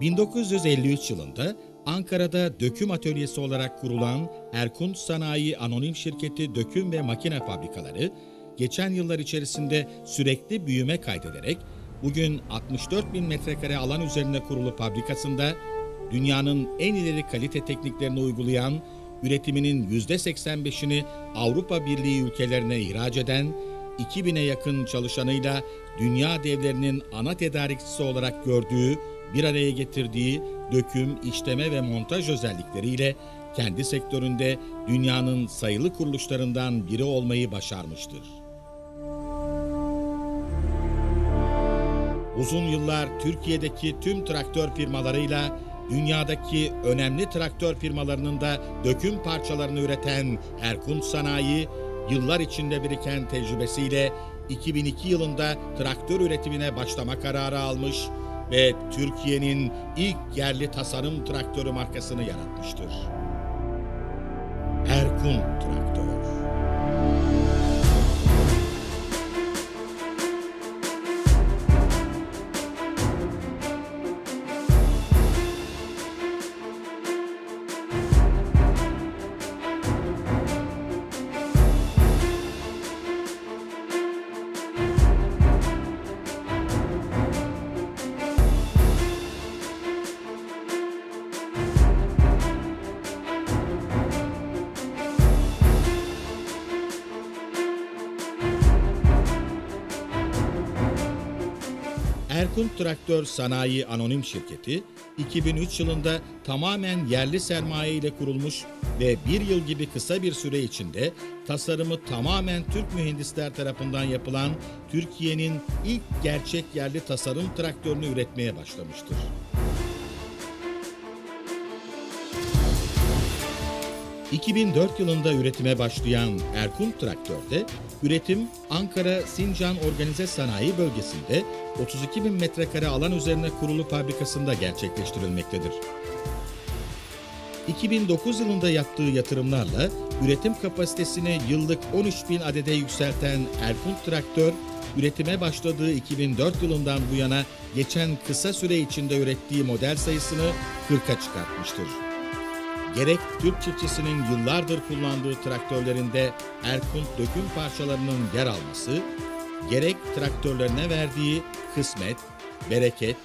1953 yılında Ankara'da döküm atölyesi olarak kurulan Erkunt Sanayi Anonim Şirketi Döküm ve Makine Fabrikaları, geçen yıllar içerisinde sürekli büyüme kaydederek bugün 64 bin metrekare alan üzerinde kurulu fabrikasında dünyanın en ileri kalite tekniklerini uygulayan, üretiminin %85'ini Avrupa Birliği ülkelerine ihraç eden, 2000'e yakın çalışanıyla dünya devlerinin ana tedarikçisi olarak gördüğü, bir araya getirdiği döküm, işleme ve montaj özellikleriyle kendi sektöründe dünyanın sayılı kuruluşlarından biri olmayı başarmıştır. Uzun yıllar Türkiye'deki tüm traktör firmalarıyla dünyadaki önemli traktör firmalarının da döküm parçalarını üreten Erkunt Sanayi, yıllar içinde biriken tecrübesiyle 2002 yılında traktör üretimine başlama kararı almış ve Türkiye'nin ilk yerli tasarım traktörü markasını yaratmıştır. Erkunt Traktör. Erkunt Traktör Sanayi Anonim Şirketi, 2003 yılında tamamen yerli sermaye ile kurulmuş ve bir yıl gibi kısa bir süre içinde tasarımı tamamen Türk mühendisler tarafından yapılan Türkiye'nin ilk gerçek yerli tasarım traktörünü üretmeye başlamıştır. ...2004 yılında üretime başlayan Erkunt Traktör'de üretim Ankara Sincan Organize Sanayi Bölgesi'nde 32 bin metrekare alan üzerine kurulu fabrikasında gerçekleştirilmektedir. 2009 yılında yaptığı yatırımlarla üretim kapasitesini yıllık 13 bin adede yükselten Erkunt Traktör, üretime başladığı 2004 yılından bu yana geçen kısa süre içinde ürettiği model sayısını 40'a çıkartmıştır. Gerek Türk çiftçisinin yıllardır kullandığı traktörlerinde Erkunt döküm parçalarının yer alması, gerek traktörlerine verdiği kısmet, bereket,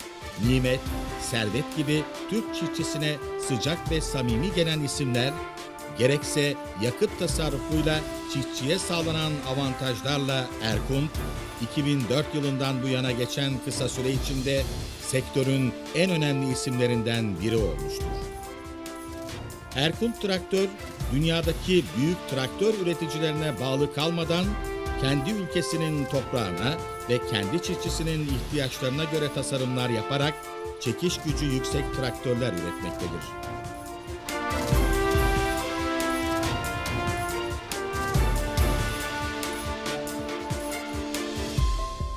nimet, servet gibi Türk çiftçisine sıcak ve samimi gelen isimler, gerekse yakıt tasarrufuyla çiftçiye sağlanan avantajlarla Erkunt, 2004 yılından bu yana geçen kısa süre içinde sektörün en önemli isimlerinden biri olmuştur. Erkunt Traktör, dünyadaki büyük traktör üreticilerine bağlı kalmadan kendi ülkesinin toprağına ve kendi çiftçisinin ihtiyaçlarına göre tasarımlar yaparak çekiş gücü yüksek traktörler üretmektedir.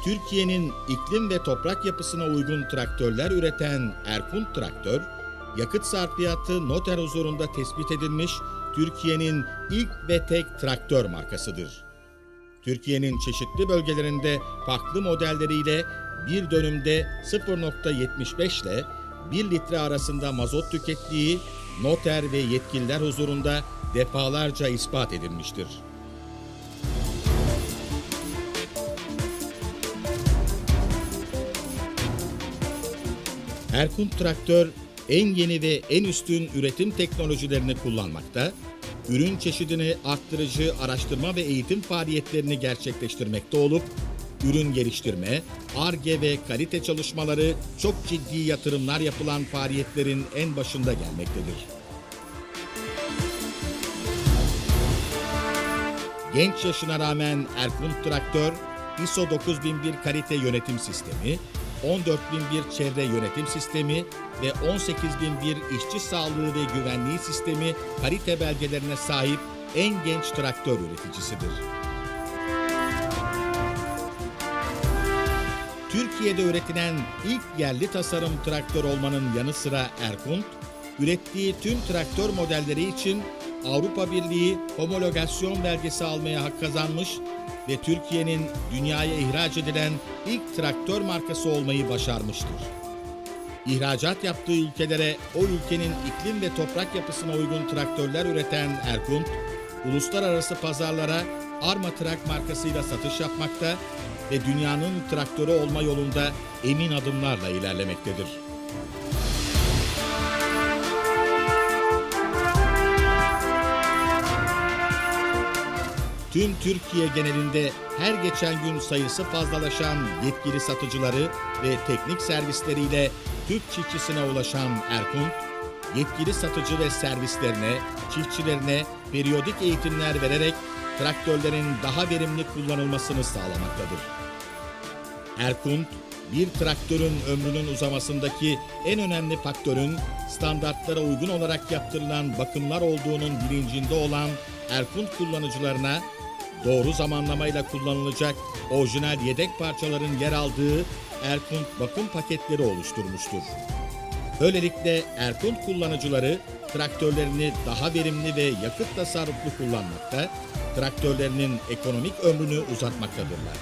Türkiye'nin iklim ve toprak yapısına uygun traktörler üreten Erkunt Traktör, yakıt sarfiyatı noter huzurunda tespit edilmiş Türkiye'nin ilk ve tek traktör markasıdır. Türkiye'nin çeşitli bölgelerinde farklı modelleriyle bir dönümde 0.75 ile 1 litre arasında mazot tükettiği noter ve yetkililer huzurunda defalarca ispat edilmiştir. Erkunt Traktör en yeni ve en üstün üretim teknolojilerini kullanmakta, ürün çeşidini arttırıcı araştırma ve eğitim faaliyetlerini gerçekleştirmekte olup, ürün geliştirme, ARGE ve kalite çalışmaları çok ciddi yatırımlar yapılan faaliyetlerin en başında gelmektedir. Genç yaşına rağmen Erkunt Traktör, ISO 9001 kalite yönetim sistemi, 14001 çevre yönetim sistemi ve 18001 işçi sağlığı ve güvenliği sistemi kalite belgelerine sahip en genç traktör üreticisidir. Türkiye'de üretilen ilk yerli tasarım traktör olmanın yanı sıra Erkunt, ürettiği tüm traktör modelleri için Avrupa Birliği homologasyon belgesi almaya hak kazanmış ve Türkiye'nin dünyaya ihraç edilen ilk traktör markası olmayı başarmıştır. ihracat yaptığı ülkelere o ülkenin iklim ve toprak yapısına uygun traktörler üreten Erkunt, uluslararası pazarlara Arma Trak markasıyla satış yapmakta ve dünyanın traktörü olma yolunda emin adımlarla ilerlemektedir. Tüm Türkiye genelinde her geçen gün sayısı fazlalaşan yetkili satıcıları ve teknik servisleriyle Türk çiftçisine ulaşan Erkunt, yetkili satıcı ve servislerine, çiftçilerine periyodik eğitimler vererek traktörlerin daha verimli kullanılmasını sağlamaktadır. Erkunt, bir traktörün ömrünün uzamasındaki en önemli faktörün standartlara uygun olarak yaptırılan bakımlar olduğunun bilincinde olan Erkunt kullanıcılarına doğru zamanlamayla kullanılacak orijinal yedek parçaların yer aldığı Erkunt bakım paketleri oluşturmuştur. Böylelikle Erkunt kullanıcıları traktörlerini daha verimli ve yakıt tasarruflu kullanmakta, traktörlerinin ekonomik ömrünü uzatmaktadırlar.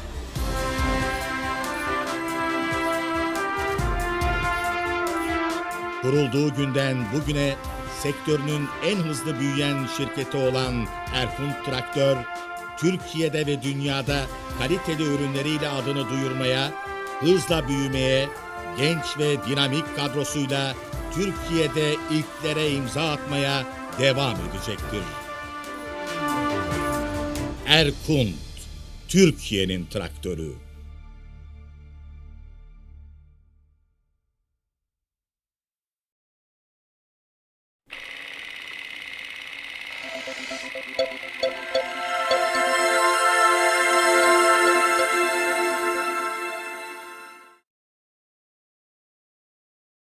Kurulduğu günden bugüne sektörünün en hızlı büyüyen şirketi olan Erkunt Traktör, Türkiye'de ve dünyada kaliteli ürünleriyle adını duyurmaya, hızla büyümeye, genç ve dinamik kadrosuyla Türkiye'de ilklere imza atmaya devam edecektir. Erkunt, Türkiye'nin traktörü.